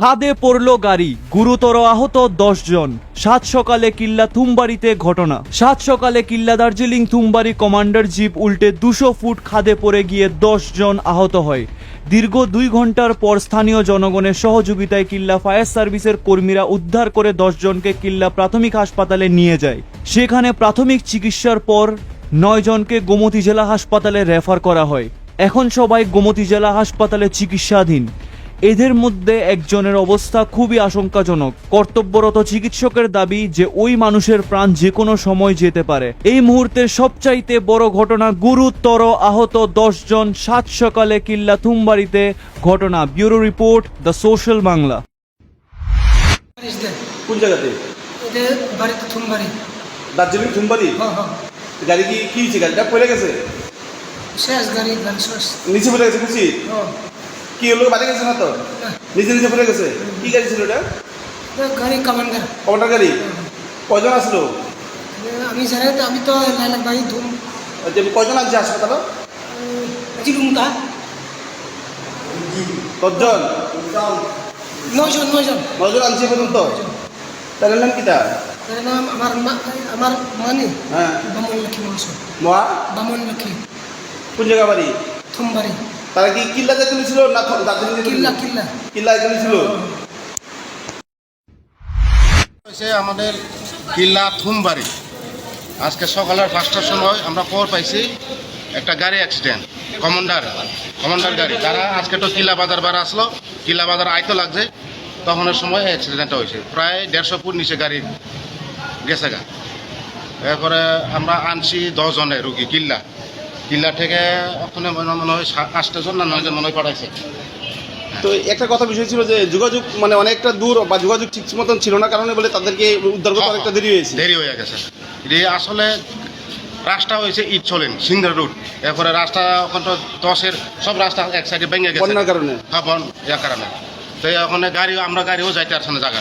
খাদে পড়ল গাড়ি। গুরুতর আহত দশ জন। সাত সকালে কিল্লা থুমবাড়িতে ঘটনা। সাত সকালে কিল্লা দার্জিলিং থুমবাড়ি কমান্ডার জিপ উল্টে দুশো ফুট খাদে পড়ে গিয়ে দশ জন আহত হয়। দীর্ঘ দুই ঘণ্টার পর স্থানীয় জনগণের সহযোগিতায় কিল্লা ফায়ার সার্ভিসের কর্মীরা উদ্ধার করে দশ জনকে কিল্লা প্রাথমিক হাসপাতালে নিয়ে যায়। সেখানে প্রাথমিক চিকিৎসার পর নয় জনকে গোমতী জেলা হাসপাতালে রেফার করা হয়। এখন সবাই গোমতী জেলা হাসপাতালে চিকিৎসাধীন। এদের মধ্যে একজনের অবস্থা খুবই আশঙ্কাজনক। কর্তব্যরত চিকিৎসকের দাবি যে ওই মানুষের প্রাণ যে কোনো সময় যেতে পারে। এই মুহূর্তে সবচাইতে বড় ঘটনা গুরুতর আহত দশ জন সাত সকালে কিল্লা থুমবাড়িতে ঘটনা। Bureau report the social Bangla. কোন জায়গাতে? বাড়িতে থুমবাড়ি। দার্জিলিং থুমবাড়ি? হ্যাঁ হ্যাঁ। গাড়ি কি কি হয়েছে? গাড়িটা পড়ে গেছে? শেষ গাড়ি গাড়ি নিচে পড়ে গেছে কি হলো? বাড়ি গেছে না তো? নিজে নিজে পড়ে গেছে। কি গাড়ি ছিল এটা? গাড়ি কামান্ডার। কমান্ডার গাড়ি? কয়জন আসলো? আমি আমি তো লাইলাম ভাই ধুম। যে কয়জন আসছে হাসপাতালে নয়জন নয়জন। নজন আনছে পর্যন্ত? তাদের নাম কিটা? এর নাম আমার মা- আমার মানি। হ্যাঁ। বামন লক্ষ্মী মহা বামন লক্ষ্মী। কোন জায়গা বাড়ি? থুমবাড়ি। তারা কি কিল্লা যেতে ছিল না কিল্লা কিল্লা। কিল্লা এখানে ছিল আমাদের কিল্লা থুমবাড়ি। আজকে সকালের পাঁচটার সময় আমরা খবর পাইছি একটা গাড়ি অ্যাক্সিডেন্ট কমান্ডার কমান্ডার গাড়ি। তারা আজকে তো কিল্লা বাজার বার আসলো কিল্লা বাজার আইতে লাগছে তখনের সময় অ্যাক্সিডেন্টটা হয়েছে। প্রায় দেড়শো ফুট নিচে গাড়ি গেছে গা। এরপরে আমরা আনছি দশজনের রুগী কিল্লা। কিল্লা থেকে ওখানে মনে হয় আটটা জন না নয়জন মনে হয় পাঠাইছে। তো একটা কথা বিষয় ছিল যে যোগাযোগ মানে অনেকটা দূর বা যোগাযোগ ঠিক মতন ছিল না কারণে বলে তাদেরকে উদ্ধার করতে অনেকটা দেরি হয়েছে। দেরি হয়ে গেছে। এটি আসলে রাস্তা হয়েছে ইট চলেন সিঙ্গেল রুট এরপরে রাস্তা ওখান তো দশের সব রাস্তা এক সাইডে ভেঙে গেছে। বন্যার কারণে। হ্যাঁ বন ইয়ার কারণে। তো ওখানে গাড়ি আমরা গাড়িও যাইতে পারছে না জায়গা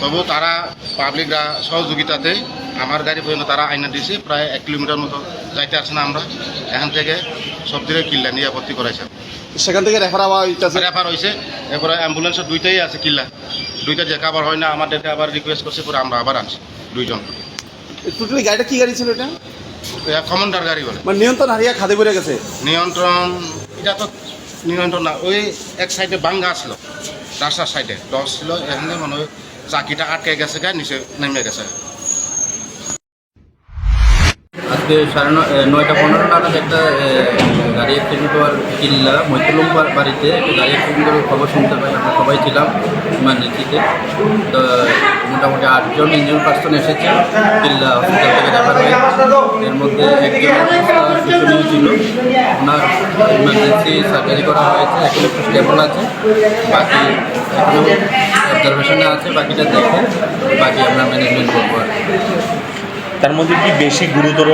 তবু তারা পাবলিকরা সহযোগিতাতে আমার গাড়ি পর্যন্ত তারা আইনা দিয়েছে প্রায় এক কিলোমিটার মতো যাইতে পারছে না আমরা। এখান থেকে সব দিকে কিল্লা নিয়ে ভর্তি করাইছে। সেখান থেকে রেফার আবার হইতাছে? রেফার হয়েছে এরপরে অ্যাম্বুলেন্সের দুইটাই আছে কিল্লা। দুইটা যে কাবার হয় না আমাদেরকে আবার রিকোয়েস্ট করছে পরে আমরা আবার আনছি দুইজন। টোটালি গাড়িটা কি গাড়ি ছিল এটা? কমান্ডার গাড়ি বলে। মানে নিয়ন্ত্রণ হারিয়ে খাদে পড়ে গেছে? নিয়ন্ত্রণ এটা তো নিয়ন্ত্রণ না ওই এক সাইডে বাঙ্গা ছিল। রাস্তার সাইডে দশ ছিল এখানে মনে হয় চাকিটা আটকে গেছে গা নিচে নেমে গেছে। আজকে সাড়ে নয়টা পনেরো নাগাদ একটা গাড়ি অ্যাক্সিডেন্ট হওয়ার কিল্লা মৈতুলুম বাড়িতে একটা গাড়ি অ্যাক্সিডেন্ট খবর শুনতে পাই, আমরা সবাই ছিলাম ইমার্জেন্সিতে তো, মোটামুটি আটজন ইঞ্জিন পার্সন এসেছে কিল্লা হসপিটাল থেকে রেফার হয়ে। এর মধ্যে একজন ছিল ওনার ইমার্জেন্সি সার্জারি করা হয়েছে, এখন একটু স্টেবল আছে। বাকি এখনও অবজারভেশনে আছে, বাকিটা দেখে, বাকি আমরা ম্যানেজমেন্ট করব আর কি। তার মধ্যে কি বেশি গুরুতর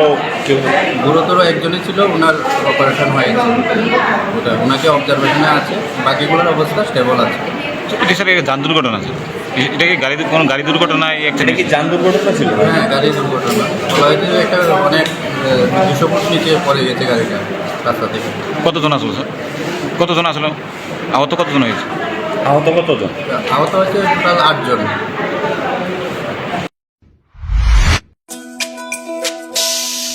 কেউ? গুরুতর একজনই ছিল ওনার অপারেশন হয়েছে। ওটা ওনাকে অবজারভেশনে আছে বাকিগুলোর অবস্থা স্টেবল আছে। এটা স্যার এটা যান দুর্ঘটনা এ- এটা কি গাড়ি কোনো গাড়ি দুর্ঘটনা এই এটা কি যান দুর্ঘটনা ছিল? হ্যাঁ গাড়ি দুর্ঘটনা। বলা হয়েছে একটা অনেক দুশো ফুট নিচে পড়ে গেছে গাড়িটা রাস্তা থেকে। কতজন আসলো স্যার? কতজন আসলো? আহত কতজন হয়েছে? আহত কতজন? আহত হয়েছে টোটাল আটজন।